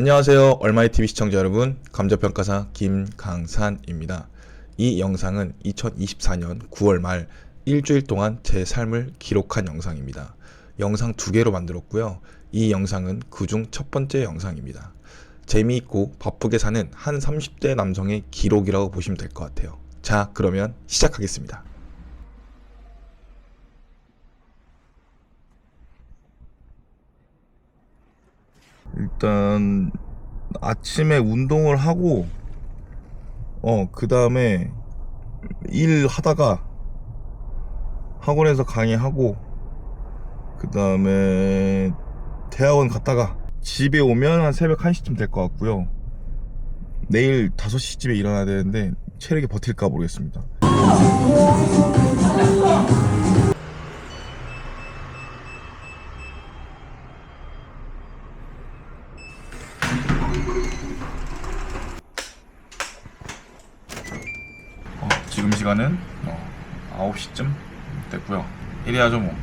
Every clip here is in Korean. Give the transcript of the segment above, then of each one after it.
안녕하세요. 얼마이 TV 시청자 여러분. 감자평가사 김강산입니다. 이 영상은 2024년 9월 말 일주일 동안 제 삶을 기록한 영상입니다. 영상 두 개로 만들었고요. 이 영상은 그중 첫 번째 영상입니다. 재미있고 바쁘게 사는 한 30대 남성의 기록이라고 보시면 될 것 같아요. 자, 그러면 시작하겠습니다. 일단 아침에 운동을 하고 어 그 다음에 일 하다가 학원에서 강의하고 그 다음에 대학원 갔다가 집에 오면 한 새벽 1시쯤 될 것 같고요. 내일 5시쯤에 일어나야 되는데 체력이 버틸까 모르겠습니다 지금 시간은 어, 9시쯤 됐고요. 이래야죠 뭐.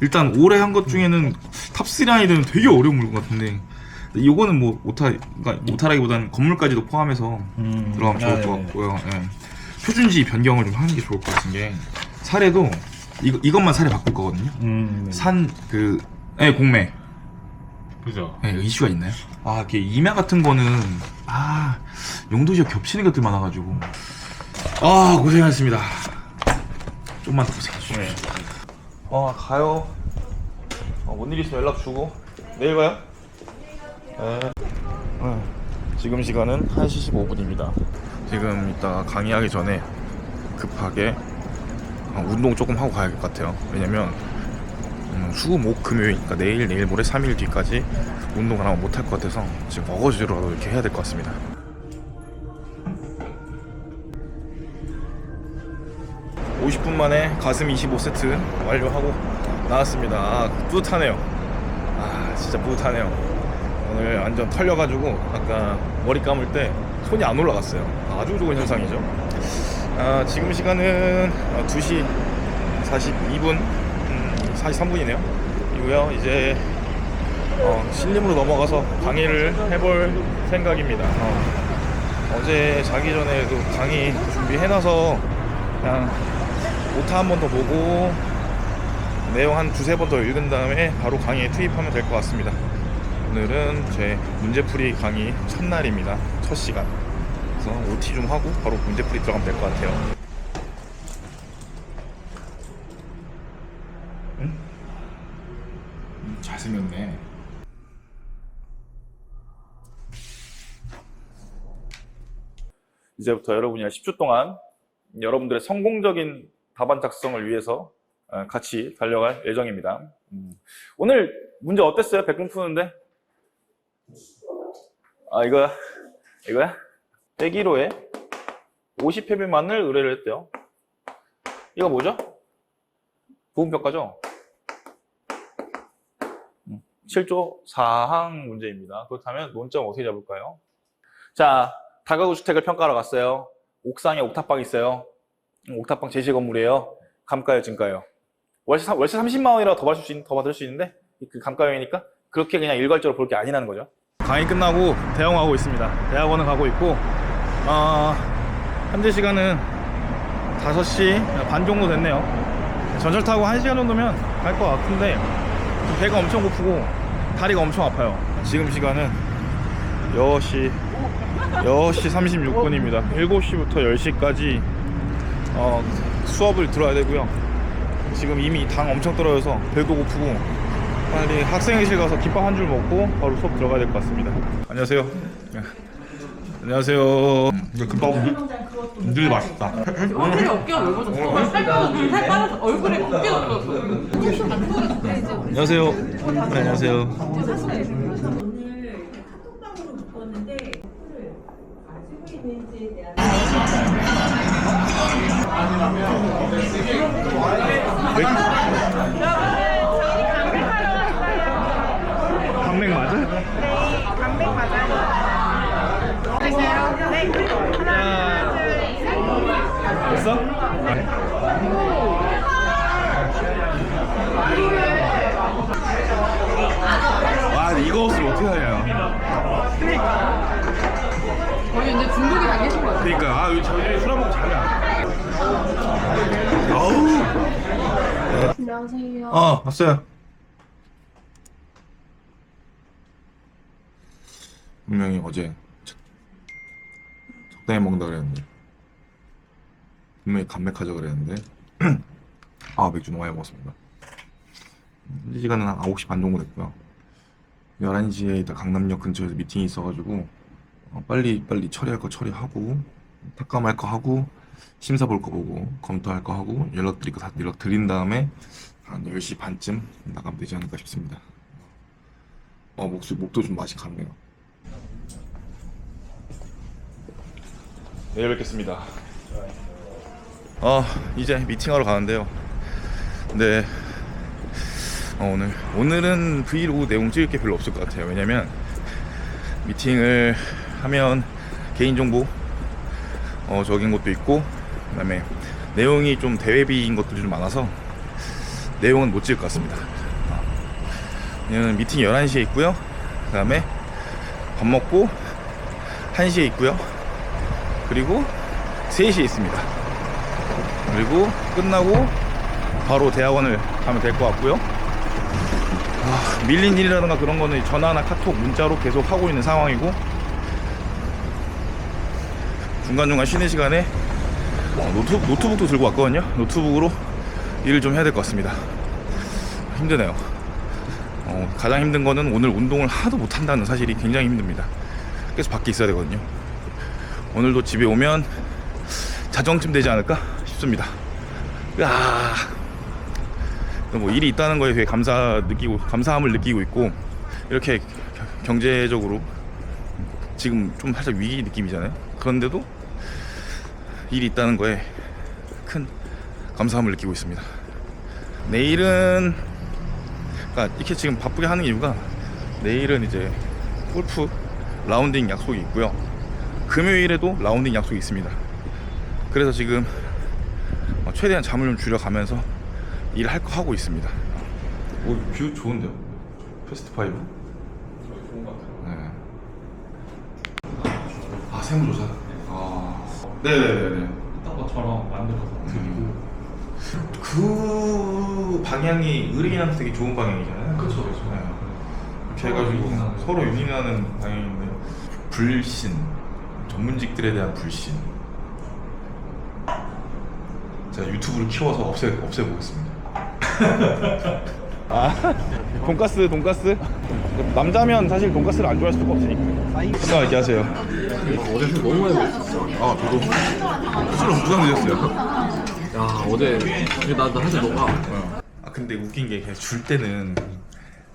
일단 올해 한 것 중에는 탑3 안이 되면 되게 어려운 물건 같은데 이거는 뭐 오타 그러니까 오타라기보다는 건물까지도 포함해서 들어가면 좋을 것 같고요. 예. 표준지 변경을 좀 하는 게 좋을 것 같은 게 사례도 이거 이것만 사례 바꿀 거거든요. 음, 산그 예, 공매 그죠. 예, 이슈가 있나요? 아, 이게 임야 같은 거는 아 용도지역 겹치는 것들 많아가지고 아 고생하셨습니다. 좀만 더 고생해 주십시오. 네. 어 가요. 어, 뭔일 있으면 연락 주고 내일 봐요. 네. 어, 지금 시간은 1시 15분입니다. 지금 이따 강의하기 전에 급하게 어, 운동 조금 하고 가야 될것 같아요. 왜냐면 음, 수, 목, 금요일이니까 내일, 내일 모레 3일 뒤까지 운동을 하면 못할 것 같아서 지금 어거지로라도 이렇게 해야 될 것 같습니다. (50분) 만에 가슴 25세트 완료하고 나왔습니다 아, 뿌듯하네요 아 진짜 뿌듯하네요 오늘 완전 털려가지고 아까 머리 감을 때 손이 안 올라갔어요. 아주 좋은 현상이죠. 아, 지금 시간은 2시 42분 음, 43분이네요. 이고요 이제 어, 신림으로 넘어가서 강의를 해볼 생각입니다. 어, 제 자기 전에도 강의 준비해놔서 그냥 오타 한 번 더 보고 내용 한 두세 번 더 읽은 다음에 바로 강의에 투입하면 될 것 같습니다 오늘은 제 문제풀이 강의 첫날입니다 첫 시간 그래서 OT 좀 하고 바로 문제풀이 들어가면 될 것 같아요 응? 음, 잘생겼네 이제부터 여러분이 10초 동안 여러분들의 성공적인 답안 작성을 위해서 어, 같이 달려갈 예정입니다. 음. 오늘 문제 어땠어요? 100분 푸는데? 아, 이거, 이거야? 빼기로에 50회비만을 의뢰를 했대요. 이거 뭐죠? 부분평가죠? 음, 7조 4항 문제입니다. 그렇다면 논점 어떻게 잡을까요? 자, 다가구 주택을 평가하러 갔어요. 옥상에 옥탑방 있어요. 음, 옥탑방 제시 건물이에요. 감가요, 증가요? 월세, 삼- 월세 30만 원이라도 더 받을 수, 있, 더 받을 수 있는데 그 감가형이니까 그렇게 그냥 일괄적으로 볼 게 아니라는 거죠. 강의 끝나고 대학원 가고 있습니다. 대학원은 가고 있고 어, 현재 시간은 5시 반 정도 됐네요. 전철 타고 1시간 정도면 갈 것 같은데 배가 엄청 고프고 다리가 엄청 아파요. 지금 시간은 10시 10시 36분입니다. 7시부터 10시까지 어, 수업을 들어야 되고요. 지금 이미 당 엄청 떨어져서 배도 고프고 빨리 학생회실 가서 김밥 한 줄 먹고 바로 수업 들어가야 될 것 같습니다. 안녕하세요. 네. 안녕하세요. 이거 김밥은 늘 맛있다. 얼굴에 어깨가 넓어졌어. 살 빠졌어. 살 빠져서 얼굴에 어깨가 넓어졌어. 안녕하세요. 네, 안녕하세요. 맛있어? 와 이거 없으면 어떻게 하냐 거의 이제 중독이 다 계신 거예요. 그러니까 아 여기 저희 술안 먹고 자냐 아우 안녕하세요. 어 왔어요 분명히 어제 적- 적당히 먹는다 그랬는데 분명히 감맥하자 그랬는데. 아 맥주 너무 많이 먹었습니다. 현재 시간은 한 9시 반 정도 됐고요. 11시에 일단 강남역 근처에서 미팅이 있어가지고 어, 빨리 빨리 처리할 거 처리하고 탁감할 거 하고 심사 볼 거 보고 검토할 거 하고 연락 드릴 거 다 연락 드린 다음에 한 10시 반쯤 나가면 되지 않을까 싶습니다. 어 목소리 목도 좀 맛이 갔네요. 내일 뵙겠습니다 어 이제 미팅하러 가는데요. 근데 어, 오늘 오늘은 브이로그 내용 찍을 게 별로 없을 것 같아요. 왜냐면 미팅을 하면 개인정보 어, 적인 것도 있고 그 다음에 내용이 좀 대외비인 것들이 좀 많아서 내용은 못 찍을 것 같습니다. 얘는 미팅이 11시에 있고요. 그 다음에 밥 먹고 1시에 있고요. 그리고 3시에 있습니다 그리고 끝나고 바로 대학원을 가면 될 것 같고요. 아, 밀린 일이라든가 그런 거는 전화나 카톡 문자로 계속 하고 있는 상황이고 중간중간 쉬는 시간에 어, 노트, 노트북도 들고 왔거든요. 노트북으로 일을 좀 해야 될 것 같습니다. 힘드네요. 어, 가장 힘든 거는 오늘 운동을 하도 못한다는 사실이 굉장히 힘듭니다. 그래서 밖에 있어야 되거든요. 오늘도 집에 오면 자정쯤 되지 않을까 싶습니다 야, 뭐 일이 있다는 거에 되게 감사 느끼고 감사함을 느끼고 있고 이렇게 겨- 경제적으로 지금 좀 살짝 위기 느낌이잖아요. 그런데도 일이 있다는 거에 큰 감사함을 느끼고 있습니다. 내일은 그러니까 이렇게 지금 바쁘게 하는 이유가 내일은 이제 골프 라운딩 약속이 있고요. 금요일에도 라운딩 약속이 있습니다. 그래서 지금 어, 최대한 잠을 좀 줄여가면서 일을 할거 하고 있습니다. 오, 뷰 좋은데요? 패스트 파이브? 좋은 것 같아요. 네. 아, 세무조사? 아. 네네네네. 어떤 것처럼 만들어서 드리고 그 방향이 의뢰인한테 되게 좋은 방향이잖아요. 그쵸, 그쵸. 네. 유인하는. 서로 유인하는 방향인데 불신 전문직들에 대한 불신. 제가 유튜브를 키워서 없애 없애보겠습니다. 아 돈가스 돈가스 남자면 사실 돈가스를 안 좋아할 수가 없으니까. 건강 있게 하세요. 어제 술 너무 많이 먹었어. 아 저도 술을 엄청 드셨어요. 야 어제 나, 나 사실 너가 아 근데 웃긴 게 줄 때는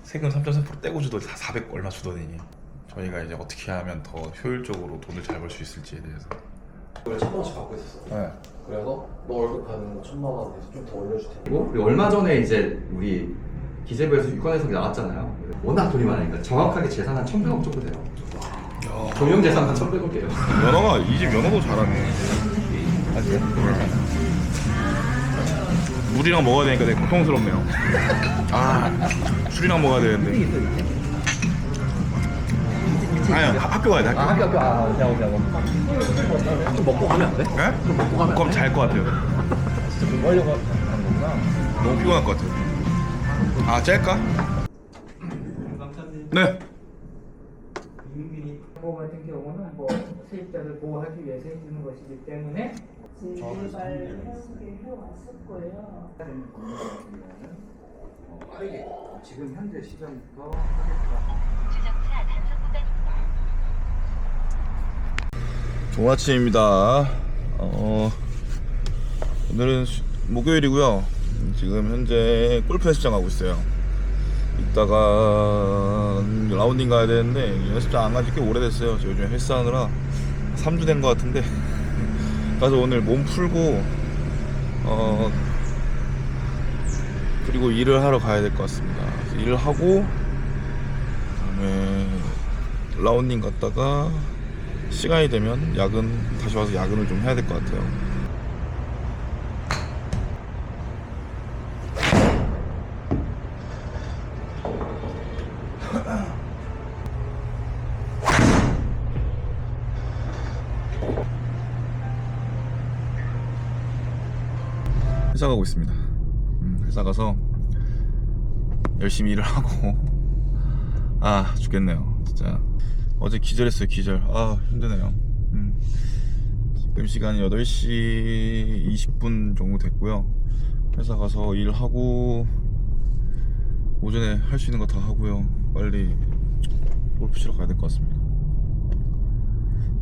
세금 3.3% 떼고 주더니 다 400 얼마 주더니 저희가 이제 어떻게 하면 더 효율적으로 돈을 잘 벌 수 있을지에 대해서 원래 천만 원씩 받고 있었어. 네. 그래서 너 월급 받는 거 천만 원에서 좀 더 올려줄 테니까. 그리고 우리 얼마 전에 이제 우리 기재부에서 유권 해석이 나왔잖아요. 워낙 돈이 많으니까 정확하게 재산 한 1,100억 정도 돼요. 경영 재산 한 1,100억이에요. 연어가 이 집 연어도 잘하네? 물이랑 먹어야 되니까 되게 고통스럽네요 아 술이랑 먹어야 되는데 아니 하- 학교 가야 돼 학교 학교 학교 아 대학원 대학원. 좀 먹고 가면 안 돼? 네? 좀 먹고 가면 그럼 안 돼? 잘 것 같아요 진짜 공부하려고 하는 거구나. 너무 피곤할 것 같아요 아 짤까? 네 보호 같은 경우는 뭐 세입자를 보호하기 위해서 해주는 것이기 때문에 재개발 해오게 해왔을 거예요. 지금 현재 시점부터 좋은 아침입니다. 어, 오늘은 수- 목요일이고요. 지금 현재 골프 연습장 가고 있어요. 이따가 라운딩 가야 되는데 연습장 안 간지 꽤 오래됐어요. 저 요즘 헬스하느라 3주 된 것 같은데 가서 오늘 몸 풀고 어 그리고 일을 하러 가야 될 것 같습니다. 일을 하고 그다음에 라운딩 갔다가 시간이 되면 야근 다시 와서 야근을 좀 해야 될 것 같아요. 회사 가고 있습니다. 음, 회사 가서 열심히 일을 하고 아 죽겠네요 진짜 어제 기절했어요 기절. 아 힘드네요. 음. 지금 시간이 8시 20분 정도 됐고요. 회사 가서 일하고 오전에 할 수 있는 거 다 하고요. 빨리 골프 치러 가야 될 것 같습니다.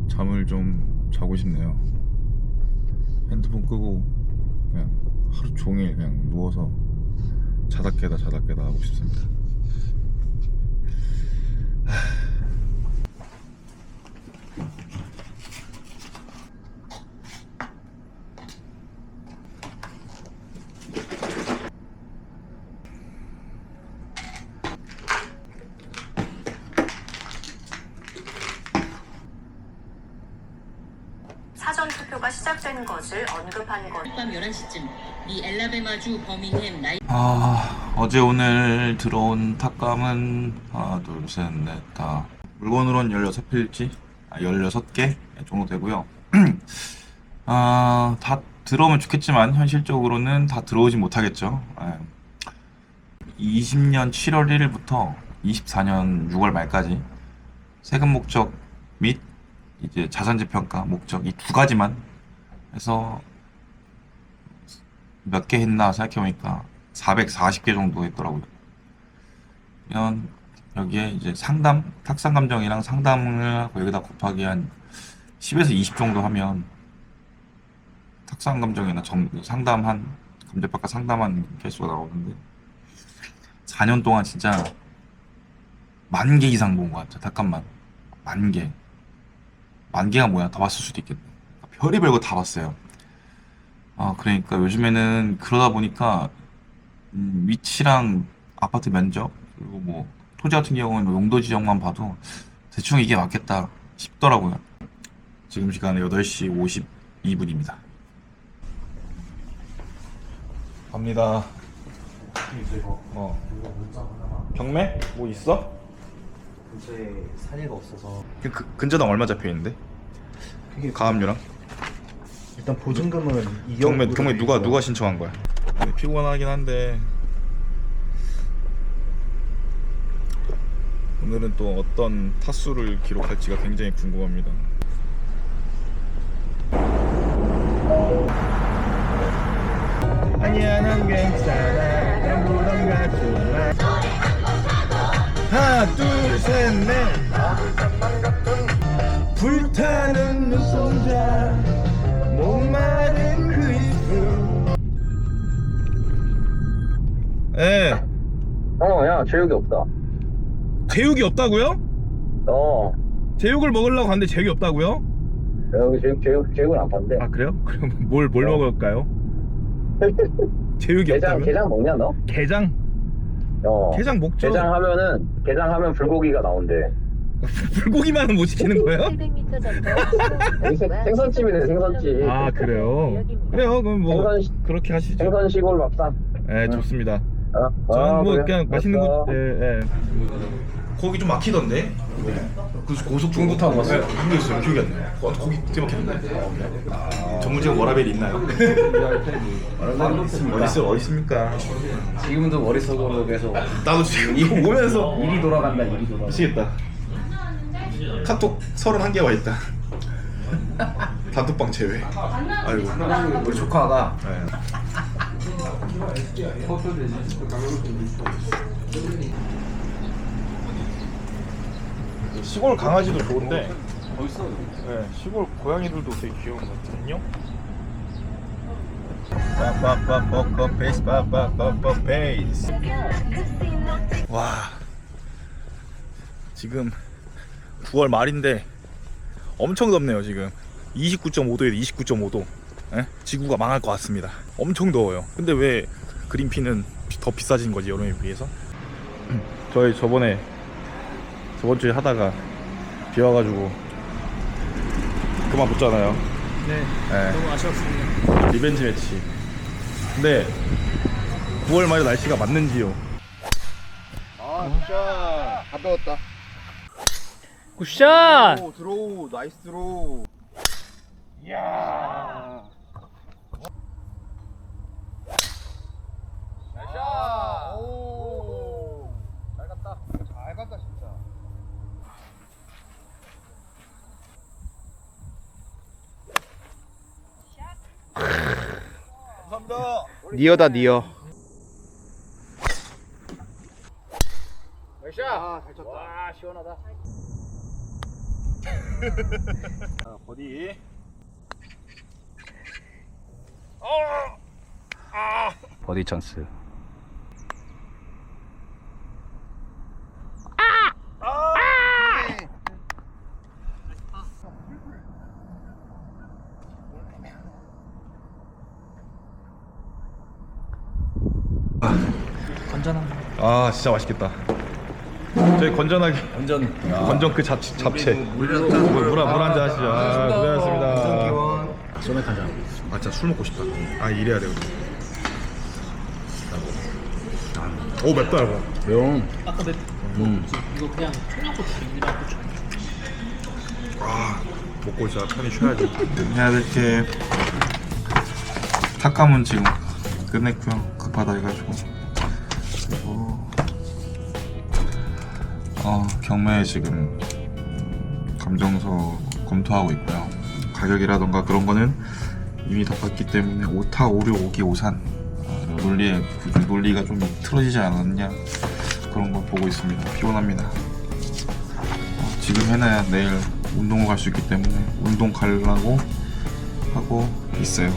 잠을 좀 자고 싶네요. 핸드폰 끄고 그냥 하루 종일 그냥 누워서 자다 깨다 자다 깨다 하고 싶습니다. 사전 투표가 시작된 것을 언급한 것. 밤 11시쯤. 미 엘라베마주 버밍햄 나이 아 어제 오늘 들어온 탁감은 하나 둘셋넷다. 물건으로는 16필지? 아, 16개? 정도 되고요. 아다 들어오면 좋겠지만 현실적으로는 다 들어오지 못하겠죠. 예. 20년 7월 1일부터 24년 6월 말까지 세금 목적 및 이제 자산재 평가 목적 이 두 가지만 해서 몇 개 했나 생각해보니까 440개 정도 했더라고요. 그러면 여기에 이제 상담, 탁상 감정이랑 상담을 하고 여기다 곱하기 한 10에서 20 정도 하면 탁상 감정이나 정, 상담한 감정평가 상담한 개수가 나오는데 4년 동안 진짜 만 개 이상 본 것 같아요. 탁감만 만 개. 만 개가 뭐야? 더 봤을 수도 있겠네. 별의별 거 다 봤어요. 아, 그러니까 요즘에는 그러다 보니까 음, 위치랑 아파트 면적 그리고 뭐 토지 같은 경우는 뭐 용도 지정만 봐도 대충 이게 맞겠다 싶더라고요. 지금 시간은 8시 52분입니다. 갑니다. 어. 경매? 뭐 있어? 근처에 산이가 없어서 그, 그 근저당 얼마 잡혀 있는데? 가압류랑? 일단 보증금은 2억 경매 경매 누가 누가 신청한 거야? 네, 피곤하긴 한데 오늘은 또 어떤 타수를 기록할지가 굉장히 궁금합니다. 아니야 난 괜찮아 아무런 마 하나 둘셋넷 불타는 눈동자 목마른 그 입술 예 어, 야, 제육이 없다. 제육이 없다고요? 어, 제육을 먹으려고 갔는데 제육이 없다고요? 여기 제육, 제육, 제육은 안 판대. 아 그래요? 그럼 뭘, 뭘 어. 먹을까요? 제육이 게장, 없다면? 게장 먹냐, 너? 게장? 어. 게장 먹죠 게장 하면은, 게장 하면 불고기가 나온대. 불고기만은 못 시키는 거예요? 700m 정도 생- 생선찜이네, 생선찜. 아 그래요? 그래요 그럼 뭐 생선, 그렇게 하시죠 생선 시골 밥상. 네 좋습니다 어, 저는 어, 뭐 그래. 그냥 맛있는. 거 예, 예. 거기 좀 막히던데? 그 고속 중부 타고 갔어요? 모르겠어요. 기억이 안 나요. 어, 거기 되게 막히던데 전문지가 워라벨이 있나요? 어디 있어요? 어디 있습니까? 지금도 머릿속으로 계속 나도 지금 이거 오면서 일이 돌아간다 일이 돌아간다. 미치겠다. 카톡 31개 와 있다. 단톡방 제외. 아이고. 우리 조카가. 네. 시골 강아지도 좋은데 네, 시골 고양이들도 되게 귀여운 것 같거든요. 빠빠빠빠빠 빠빠빠빠 와 지금 9월 말인데 엄청 덥네요 지금. 29.5도에서 29.5도. 예? 지구가 망할 것 같습니다. 엄청 더워요. 근데 왜 그린피는 더 비싸진 거지 여름에 비해서? 저희 저번에 저번 주에 하다가 비 와가지고 그만 뒀잖아요. 네, 예. 너무 아쉬웠습니다. 리벤지 매치. 근데 9월 말에 날씨가 맞는지요? 아 진짜 가벼웠다. 굿샷! 오 드로우. 나이스 드로우. 이야 니어다 니어. 어디? 버디 찬스. 아 진짜 맛있겠다. 저희 건전하게 건전 건전 그 잡, 잡채 물물한 잔 하시죠. 아, 고생하셨습니다. 소맥 한 잔. 아 진짜 술 먹고 싶다. 아 이래야 되거든. 오 맵다 여보. 용. 아 먹고 있어 편히 쉬어야지. 해야 될게 탁감은 지금 끝냈고요. 급하다 해가지고 그리고 어 경매에 지금 감정서 검토하고 있고요. 가격이라던가 그런 거는 이미 다 봤기 때문에 오타 오류 오기 오산 아, 논리에 그 논리가 좀 틀어지지 않았냐 그런 걸 보고 있습니다. 피곤합니다. 어, 지금 해놔야 내일 운동을 갈 수 있기 때문에 운동 가려고 하고 있어요.